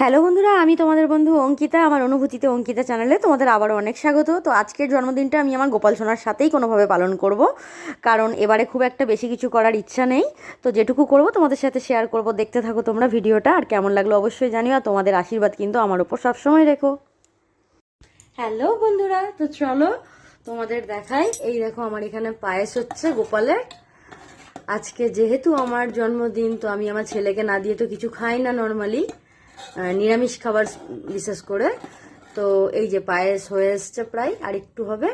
Hello বন্ধুরা, আমি তোমাদের বন্ধু অঙ্কিতা, আমার অনুভূতিতে অঙ্কিতা চ্যানেলে তোমাদের আবারও অনেক স্বাগত। তো আজকের জন্মদিনটা আমি আমার গোপাল সোনার সাথেই কোনোভাবে পালন করব, কারণ এবারে খুব একটা বেশি কিছু করার ইচ্ছা নেই। তো যেটুকু করব তোমাদের সাথে শেয়ার করব, দেখতে থাকো তোমরা ভিডিওটা, আর কেমন লাগল অবশ্যই জানিও, আর তোমাদের আশীর্বাদ কিন্তু আমার ওপর সবসময় রেখো। হ্যালো বন্ধুরা, তো চলো তোমাদের দেখাই, এই দেখো আমার এখানে পায়েস হচ্ছে গোপালের। আজকে যেহেতু আমার জন্মদিন, তো আমি আমার ছেলেকে না দিয়ে তো কিছু খাই না নর্মালি নিরামিষ খাবার বিশেষ করে। তো এই যে পায়েস হয়ে এসছে প্রায়, আর একটু হবে।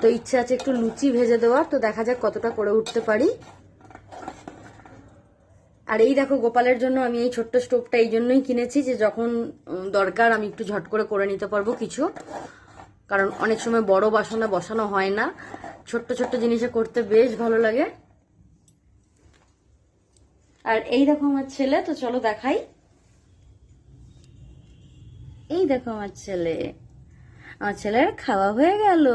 তো ইচ্ছা আছে একটু লুচি ভেজে দেওয়ার তো দেখা যাক কতটা করে উঠতে পারি। আর এই দেখো গোপালের জন্য আমি এই ছোট্ট স্টোভটা এই জন্যই কিনেছি যে যখন দরকার আমি একটু ঝট করে করে নিতে পারব কিছু। কারণ অনেক সময় বড় বাসনে বসানো হয় না। ছোট্ট ছোট্ট জিনিসে করতে বেশ ভালো লাগে। আর এই দেখো আমার ছেলে তো চলো দেখাই। এই দেখো আমার ছেলে। আমার ছেলের খাওয়া হয়ে গেল।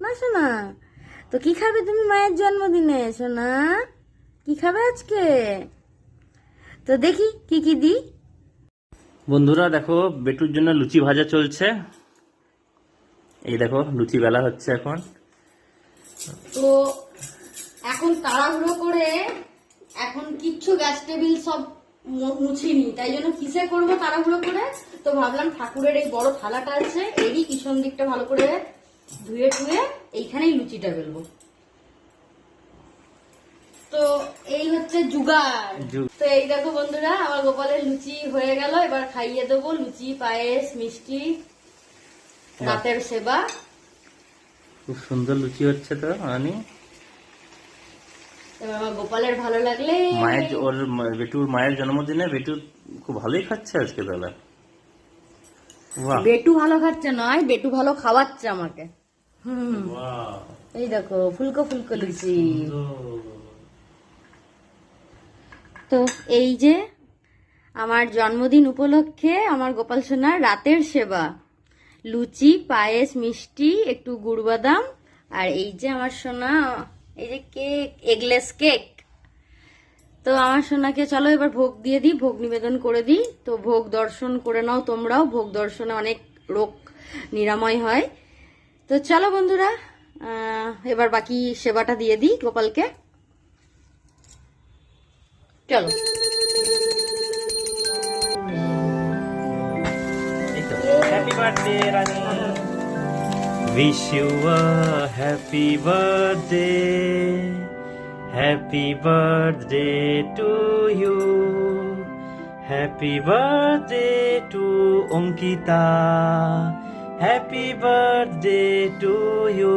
না শোনা তো কি খাবে তুমি মায়ের জন্মদিনে সোনা? কি খাবে আজকে? তো দেখি কি কি দি বন্ধুরা দেখো বেটুর জন্য লুচি ভাজা চলছে। এই দেখো লুচি বেলা হচ্ছে এখন। তো এখন তাড়াহুড়ো করে কিচ্ছু গ্যাস টেবিল সব মুছিনি তাই জন্য কিসে করব তাড়াহুড়ো করে? তো ভাবলাম ঠাকুরের এই বড় থালাটা আছে এরই পিছন দিকটা ভালো করে ধুয়ে টুয়ে এইখানেই লুচিটা বেলবো। তো এই হচ্ছে জুগার তো এই দেখো বন্ধুরা আমার গোপালের লুচি হয়ে গেল এবার খাইয়ে দেবো লুচি পায়েস মিষ্টি রাতের সেবা। খুব সুন্দর লুচি হচ্ছে তো রানি। আমার গোপালের ভালো লাগলে মায়ের ওর বেটুর মায়ের জন্মদিনে বেটু খুব ভালোই খাচ্ছে আজকে তাহলে বেটু ভালো খাচ্ছে নয় বেটু ভালো খাওয়াচ্ছে আমাকে। হুম। এই দেখো ফুলকো ফুলকো লুচি। তো এই যে আমার জন্মদিন উপলক্ষে আমার গোপাল সোনার রাতের সেবা। লুচি পায়েস মিষ্টি একটু গুড় বাদাম আর এই যে আমার সোনা এই যে কেক এগলেস কেক তো আমার সোনাকে চলো এবার ভোগ দিয়ে দিই, ভোগ নিবেদন করে দিই। তো ভোগ দর্শন করে নাও তোমরাও, ভোগ দর্শনে অনেক রোগ নিরাময় হয়। তো চলো বন্ধুরা এবার বাকি সেবাটা দিয়ে দিই গোপালকে। চলো। Happy birthday Rani. Wish you a happy birthday happy birthday to you happy birthday to Ankita happy birthday to you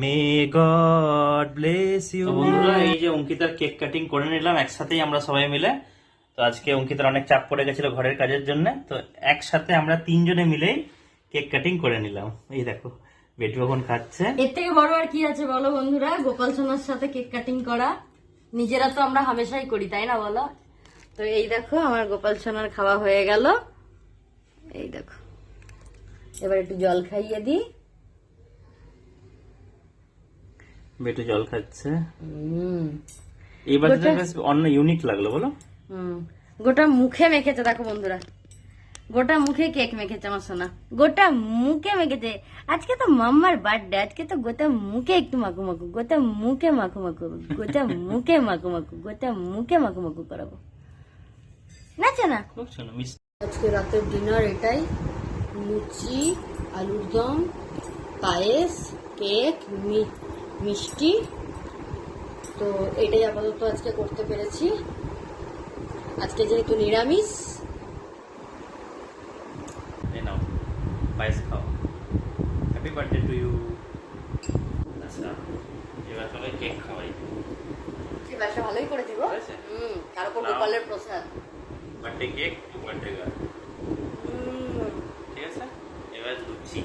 may God bless you বন্ধুরা, এই যে অঙ্কিতার কেক কাটিং করে নিলাম, একসাথেই আমরা সবাই মিলে। তো আজকে অঙ্কিতার অনেক চাপ পড়ে গেছিল ঘরের কাজের জন্য। তো একসাথে আমরা তিনজনে মিলেই কেক কাটিং করে নিলাম। এই দেখো বেটু এখন খাচ্ছে। এর থেকে বড় আর কি আছে বলো বন্ধুরা? গোপাল সোনার সাথে কেক কাটিং করা। নিজেরা তো আমরা হামেশাই করি তাই না বলো? তো এই দেখো আমার গোপাল সোনার খাওয়া হয়ে গেল। এই দেখো এবার একটু জল খাইয়ে দিই। বেটু জল খাচ্ছে। হুম। এই বেশ অন্য ইউনিক লাগল বলো। হুম। গোটা মুখে মেখেছে দেখো বন্ধুরা। গোটা মুখে কেক মেখেছে আমার সোনা। গোটা মুখে মেখেছে। আজকে তো মাম্মার বার্থডে আজকে তো গোটা মুখে একটু মাখু মাখু গোটা মুখে মাখু মাখু গোটা মুখে মাখু মাখু গোটা মুখে মাখু মাখু করাবো। নাচে না আজকে রাতের ডিনার এটাই। লুচি আলুর দম পায়েস কেক মি- মিষ্টি। তো এটাই আপাতত আজকে করতে পেরেছি। আজকে যেহেতু নিরামিষ এই নাও পায়েস খাও হ্যাপি বার্থডে টু ইউ আচ্ছা এবার চলো কেক খাওয়াই। কি ব্যবসা ভালোই করে দিব। তার উপর। গোপালের প্রসাদ। Birthday cake birthday girl hmm, ঠিক আছে এবার লুচি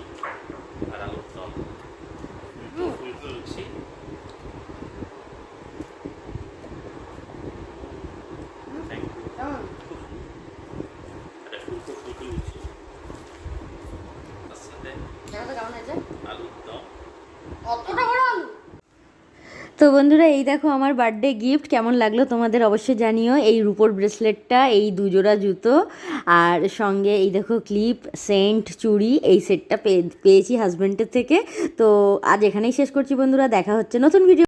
আর আলুর দম হুম। ফুলকো লুচি থ্যাংক ইউ কেমন? এটা ফুলকো ফুলকো লুচি তার তো অতটা বড় আলু? বন্ধুরা এই দেখো আমার বার্থডে গিফট কেমন লাগল তোমাদের অবশ্যই জানিও। এই রুপোর ব্রেসলেটটা এই দুজোড়া জুতো আর সঙ্গে এই দেখো ক্লিপ সেন্ট চুড়ি এই সেটটা পেয়ে পেয়েছি হাজব্যান্ডের থেকে। তো আজ এখানেই শেষ করছি বন্ধুরা দেখা হচ্ছে নতুন ভিডিও